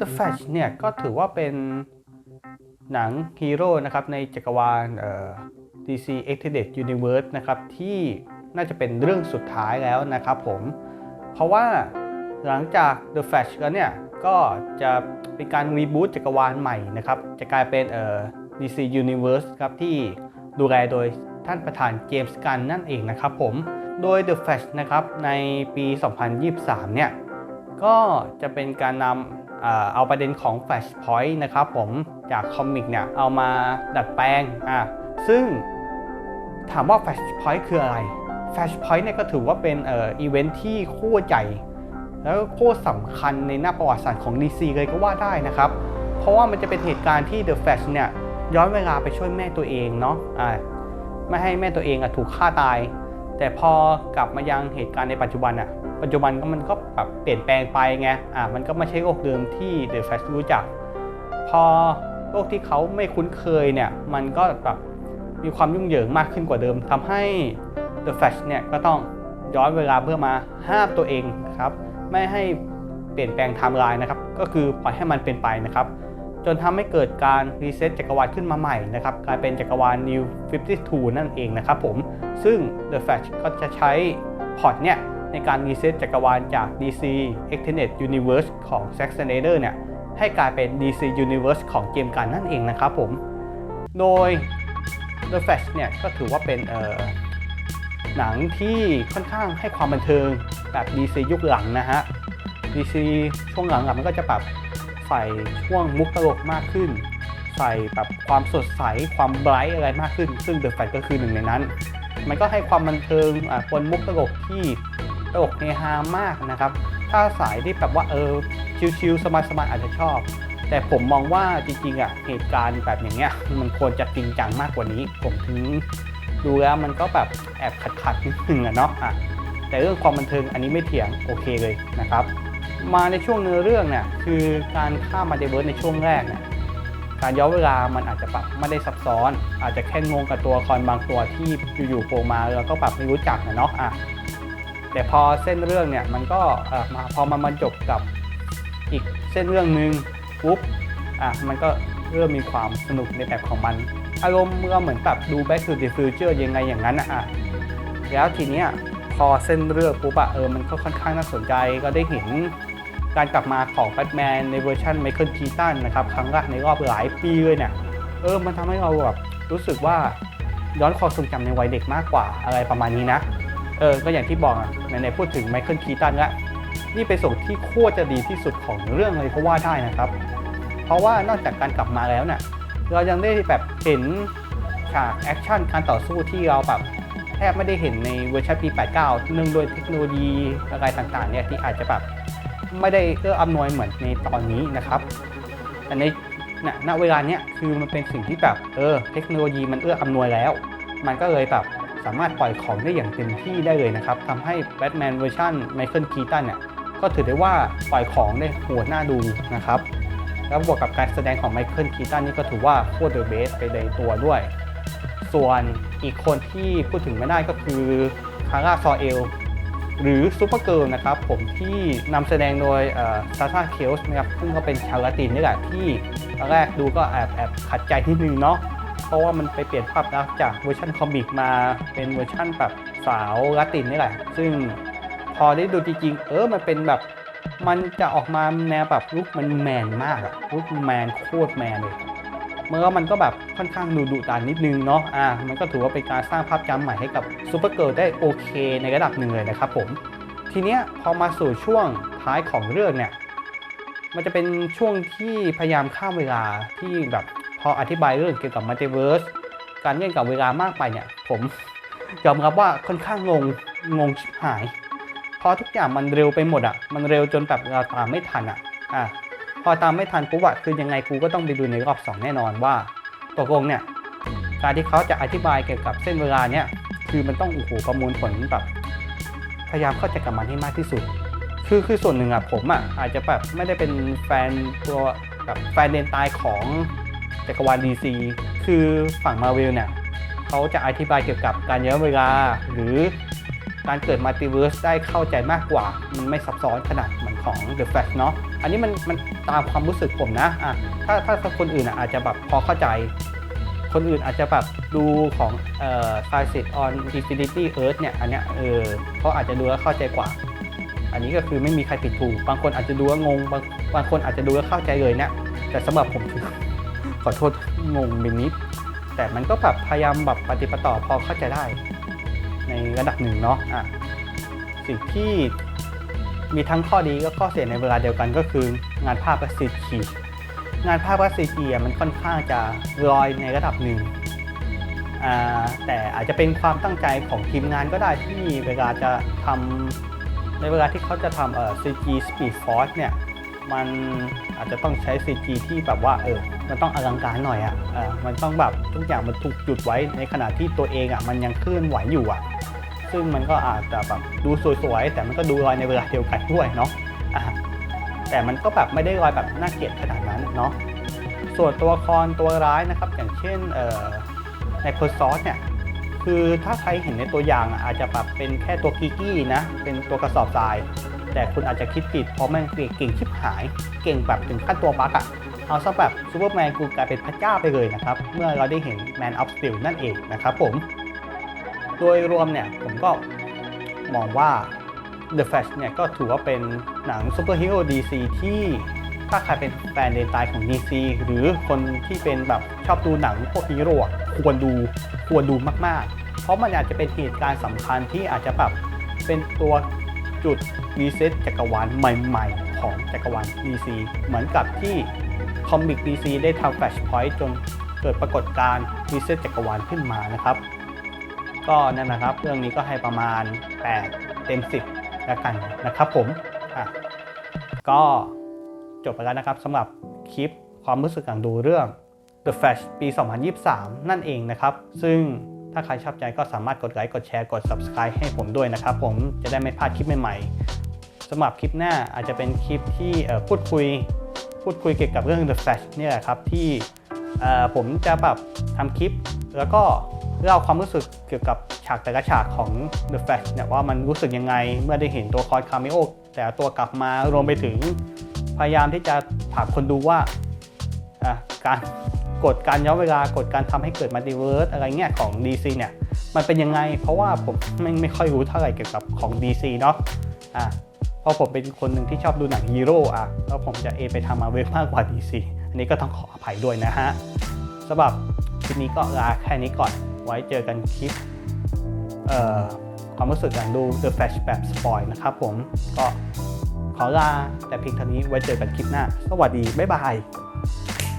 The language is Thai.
The Flash เนี่ยก็ถือว่าเป็นหนังฮีโร่นะครับในจักรวาลเอ่อ DC Extended Universe นะครับที่น่าจะเป็นเรื่องสุดท้ายแล้วนะครับผม เพราะว่าหลังจาก The Flash แล้วเนี่ย ก็จะเป็นการรีบูตจักรวาลใหม่นะครับ จะกลายเป็นเอ่อ DC Universe ครับที่ดูแลโดยท่านประธานเจมส์กันนั่นเองนะครับผม โดย The Flash นะครับในปี 2023 เนี่ย ก็จะเป็นการนำเอาประเด็นของ Flashpoint นะครับผมจากคอมิกเนี่ยเอามาดัดแปลงอะซึ่งถามว่า Flashpoint คืออะไร Flashpoint เนี่ยก็ถือว่าเป็นเอ่ออีเวนท์ที่คตรใหญ่แล้วก็โคตรสำคัญในหน้าประวัติศาสตร์ของ DC เลยก็ว่าได้นะครับ เพราะว่ามันจะเป็นเหตุการณ์ที่ The Flash เนี่ยย้อนเวลาไปช่วยแม่ตัวเองเนาะอ่าไม่ให้แม่ตัวเองอะถูกฆ่าตาย แต่พอกลับมายังเหตุการณ์ในปัจจุบันอะ ปัจจุบันก็มันก็แบบเปลี่ยนแปลงไปไงอ่ามันก็ไม่ใช่โลกเดิมที่เดอะแฟชรู้จัก พอโลกที่เขาไม่คุ้นเคยเนี่ยมันก็แบบมีความยุ่งเหยิงมากขึ้นกว่าเดิมทำให้ The Flash เนี่ยก็ต้องย้อนเวลาเพื่อมาห้ามตัวเองครับไม่ให้เปลี่ยนแปลงไทม์ไลน์นะครับก็คือปล่อยให้มันเป็นไปนะครับจนทำให้เกิดการรีเซ็ตจักรวาลขึ้นมาใหม่นะครับกลายเป็นจักรวาล New 52 นั่นเองนะครับผมซึ่ง The Flash ก็จะใช้พอร์ตเนี่ย ในการรีเซ็ตจักรวาลจาก DC Extended Universe ของ Zack Snyder เนี่ยให้กลายเป็น DC Universe ของเกมกันนั่นเองนะครับผม โดย The Flash เนี่ยก็ถือว่าเป็นหนังที่ค่อนข้างให้ความบันเทิงแบบ DC ยุคหลังนะฮะ DC ช่วงหลังๆมันก็จะแบบใส่ช่วงมุกตลกมากขึ้น ใส่แบบความสดใสความไบรท์อะไรมากขึ้น ซึ่ง The Flash ก็คือหนึ่งในนั้น มันก็ให้ความบันเทิงอะปนมุกตลกที่ ตลกเฮฮามากนะครับ ถ้าสายที่แบบว่าเออชิลๆสบายๆอาจจะชอบ แต่ผมมองว่าจริงๆอะเหตุการณ์แบบอย่างเงี้ยมันควรจะจริงจังมากกว่านี้ ผมถึงดูแล้วมันก็แบบแอบขัดๆนิดนึงอะเนาะอะแต่เรื่องความบันเทิงอันนี้ไม่เถียงโอเคเลยนะครับ มาในช่วงเนื้อเรื่องเนี่ยคือการข้ามมาเดเวิร์สในช่วงแรกเนี่ยการย้อนเวลามันอาจจะแบบไม่ได้ซับซ้อน อาจจะแค่งงกับตัวละครบางตัวที่อยู่ๆโผล่มาแล้วก็แบบไม่รู้จักนะเนาะอะ แต่พอเส้นเรื่องเนี่ยมันก็มาพอมันมาจบกับอีกเส้นเรื่องหนึ่งปุ๊บอะมันก็เริ่มมีความสนุกในแบบของมัน อารมณ์เมื่อเหมือนแบบดู Back to the Future ยังไงอย่างนั้นนะอะแล้วทีเนี้ยพอเส้นเรื่องปุ๊บอะเออมันก็ค่อนข้างน่าสนใจก็ได้เห็นการกลับมาของแบทแมนในเวอร์ชันไมเคิลคีตันนะครับครั้งแรกในรอบหลายปีเลยเนี่ยเออมันทำให้เราแบบรู้สึกว่าย้อนความทรงจำในวัยเด็กมากกว่าอะไรประมาณนี้นะ เออก็อย่างที่บอกอะในในๆพูดถึงไมเคิลคีตันละนี่เป็นส่วนที่โคตรจะดีที่สุดของเรื่องเลยก็ว่าได้นะครับ เพราะว่านอกจากการกลับมาแล้วเนี่ยเรายังได้แบบเห็นฉากแอคชั่นการต่อสู้ที่เราแบบแทบไม่ได้เห็นในเวอร์ชันปี 89 เนื่องด้วยเทคโนโลยีอะไรต่างๆเนี่ยที่อาจจะแบบไม่ได้เอื้ออำนวยเหมือนในตอนนี้นะครับ แต่ในณณเวลาเนี้ยคือมันเป็นสิ่งที่แบบเออเทคโนโลยีมันเอื้ออำนวยแล้ว มันก็เลยแบบ สามารถปล่อยของได้อย่างเต็มที่ได้เลยนะครับทำให้แบทแมนเวอร์ชันไมเคิลคีตันเนี่ยก็ถือได้ว่าปล่อยของได้โหดน่าดูนะครับ แล้วบวกกับการแสดงของไมเคิลคีตันนี่ก็ถือว่าโคตรเดอะเบสไปในตัวด้วย ส่วนอีกคนที่พูดถึงไม่ได้ก็คือคาร่าซอเอลหรือซูเปอร์เกิร์ลนะครับผมที่นำแสดงโดยซาซาเคลส์นะครับซึ่งก็เป็นชาวละตินนี่แหละที่ตอนแรกดูก็แอบแอบขัดใจนิดนึงเนาะ เพราะว่ามันไปเปลี่ยนภาพลักษณ์จากเวอร์ชันคอมิกมาเป็นเวอร์ชันแบบสาวละตินนี่แหละ ซึ่งพอได้ดูจริงๆเออมันเป็นแบบ มันจะออกมาแนวแบบลุคมันแมนมากอะลุคแมนโคตรแมนเลยเมื่อมันก็แบบค่อนข้างดูดุดันนิดนึงเนาะอ่ามันก็ถือว่าเป็นการสร้างภาพจำใหม่ให้กับซูเปอร์เกิร์ลได้โอเคในระดับหนึ่งเลยนะครับผม ทีเนี้ยพอมาสู่ช่วงท้ายของเรื่องเนี่ยมันจะเป็นช่วงที่พยายามข้ามเวลาที่แบบ พออธิบายเรื่องเกี่ยวกับมัลติเวิร์สการเล่นกับเวลามากไปเนี่ย ผมยอมรับว่าค่อนข้างงงงงชิบหายเพราะทุกอย่างมันเร็วไปหมดอะ่ะ มันเร็วจนแบบเราตามไม่ทันอะ่ะอะพอตามไม่ทันปุ๊บอะคือยังไงกูก็ต้องไปดูในรอบสองแน่นอนว่าตกลงเนี่ยการที่เขาจะอธิบายเกี่ยวกับเส้นเวลาเนี่ยคือมันต้องโอ้โหประมวลผลแบบพยายามเข้าใจกับมันให้มากที่สุด คือคือส่วนหนึ่งอะผมอะอาจจะแบบไม่ได้เป็นแฟนตัวแบบแฟนเดนตายของ จักรวาล DC คือฝั่งมาเวลเนี่ยเขาจะอธิบายเกี่ยวกับการย้อนเวลา หรือการเกิดมัลติเวิร์สได้เข้าใจมากกว่า มันไม่ซับซ้อนขนาดเหมือนของ The Flash เนาะอันนี้มันมันตามความรู้สึกผมนะอะถ้าถ้าคนอื่นอะอาจจะแบบพอเข้าใจ คนอื่นอาจจะแบบดูของเอ่อ Crisis on Infinity Earth เนี่ยอันเนี้ยเออเขาอาจจะดูแล้วเข้าใจกว่า อันนี้ก็คือไม่มีใครผิดถูก บางคนอาจจะดูว่างง บางบางคนอาจจะดูแล้วเข้าใจเลยเนี่ยแต่สำหรับผมคือ อโทษงงไปนิด แต่มันก็แบบพยายามแบบปฏิปต่อพอเข้าใจได้ ในระดับหนึ่งเนาะอะสิ่งที่มีทั้งข้อดีก็ข้อเสียในเวลาเดียวกันก็คืองานภาพและซีจีงานภาพและซีจีมันค่อนข้างจะลอยในระดับหนึ่งอ่าแต่อาจจะเป็นความตั้งใจของทีมงานก็ได้ที่เวลาจะทำในเวลาที่เขาจะทำเอ่อ CG Speed Force เนี่ย มัน อาจจะต้องใช้ CG ที่แบบว่าเออมันต้องอลังการหน่อยอะ่ะมันต้องแบบทุกอย่างมันถูกหยุดไว้ในขณะที่ตัวเองอะ่ะมันยังเคลื่อนไหวอยู่อะ ซึ่งมันก็อาจจะแบบดูสวยๆแต่มันก็ดูลอยในเวลาเดียวกันด้วยเนาะอะแต่มันก็แบบไม่ได้ลอยแบบน่าเกลียดขนาดนั้นเนาะส่วนตัวละครตัวร้ายนะครับ อย่างเช่นเอ่อในโคซอสเนี่ยคือถ้าใครเห็นในตัวอย่างอาจจะแบบเป็นแค่ตัวกิกี้นะเป็นตัวกระสอบทราย แต่คุณอาจจะคิดผิดเพราะมันเก่งเก่งชิบหาย เก่งแบบถึงขั้นตัวบั๊กอะเอาซะแบบซูเปอร์แมนกูกลายเป็นพระเจ้าไปเลยนะครับ เมื่อเราได้เห็น Man of Steel นั่นเองนะครับผม โดยรวมเนี่ยผมก็มองว่า The Flash เนี่ยก็ถือว่าเป็นหนังซูเปอร์ฮีโร่ DC ที่ถ้าใครเป็นแฟนเดนตายของ DC หรือคนที่เป็นแบบชอบดูหนังพวกฮีโร่ควรดูควรดูมาก ๆ เพราะมันอาจจะเป็นเหตุการณ์สำคัญที่อาจจะแบบเป็นตัว จุดรีเซ็ตจักรวาลใหม่ๆ ของจักรวาล DC เหมือนกับที่คอมิก DC ได้ทำ Flashpoint จนเกิดปรากฏการณ์รีเซ็ตจักรวาลขึ้นมานะครับ ก็นั่นนะครับ เรื่องนี้ก็ให้ประมาณ 8 เต็ม 10 แล้วกันนะครับผมอะก็จบไปแล้วนะครับสำหรับคลิปความรู้สึกหลังดูเรื่อง The Flash ปี 2023 นั่นเองนะครับ ซึ่ง ถ้าใครชอบใจก็สามารถกดไลค์ กดแชร์ กด Subscribe ให้ผมด้วยนะครับ ผมจะได้ไม่พลาดคลิปใหม่ๆสำหรับคลิปหน้าอาจจะเป็นคลิปที่พูดคุย พูดคุยเกี่ยวกับเรื่อง The Flash เนี่ยครับที่ผมจะแบบทำคลิป แล้วก็เล่าความรู้สึกเกี่ยวกับฉากแต่ละฉากของ The Flash เนี่ยว่ามันรู้สึกยังไงเมื่อได้เห็นตัวคอร์คาเมโอแต่ละตัวกลับมารวมไปถึงพยายามที่จะถามคนดูว่าการ กฎการย้อนเวลากฎการทำให้เกิดมัลติเวิร์สอะไรเงี้ยของ DC เนี่ยมันเป็นยังไง เพราะว่าผมไม่ไม่ค่อยรู้เท่าไหร่เกี่ยวกับของ DC เนาะอะเพราะผมเป็นคนหนึ่งที่ชอบดูหนังฮีโร่อะแล้วผมจะเอไปทำมาเวฟมากกว่า DC อันนี้ก็ต้องขออภัยด้วยนะฮะสำหรับคลิปนี้ก็ลาแค่นี้ก่อน ไว้เจอกันคลิปเอ่อความรู้สึกหลังดู The Flash แบบสปอยนะครับผมก็ขอลาแต่เพียงเท่านี้ไว้เจอกันคลิปหน้า สวัสดี บ๊ายบาย